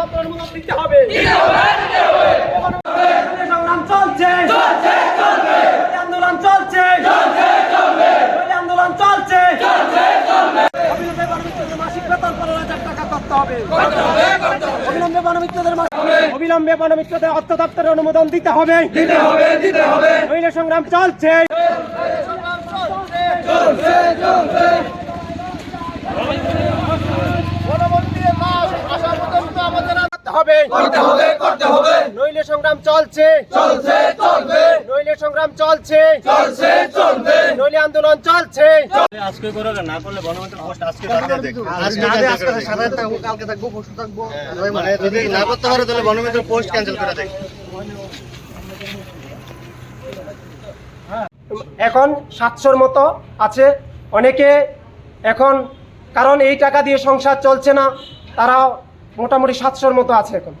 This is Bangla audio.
দপ্তরের দিতে হবে। সংগ্রাম চলছে। আন্দোলন চলছে। আন্দোলন চলছে। অবিলম্বে বনমিত্রদের মাসিক বেতন পনেরো হাজার টাকা করতে হবে। অবিলম্বে বনমিত্রদের অবিলম্বে বনমিত্রদের অর্থ দপ্তরের অনুমোদন দিতে হবে। দিতে হবে নইলে সংগ্রাম চলছে। হবে। করতে হবে করতে হবে। নইলে সংগ্রাম চলছে। চলছে চলবে। নইলে সংগ্রাম চলছে। চলছে চলবে। নইলে আন্দোলন চলছে। আজকে করে না করলে গণতন্ত্র পোস্ট আজকে দেখ। আজকে সারা থাকব কালকে থাকব পরশু থাকব। মানে যদি না করতে পারে তাহলে গণতন্ত্র পোস্ট ক্যান্সেল করে দেখ। এখন সাতশোর মতো আছে। অনেকে এখন কারণ এই টাকা দিয়ে সংসার চলছে না তারা মোটামুটি সাতশোর মতো আছে এখন।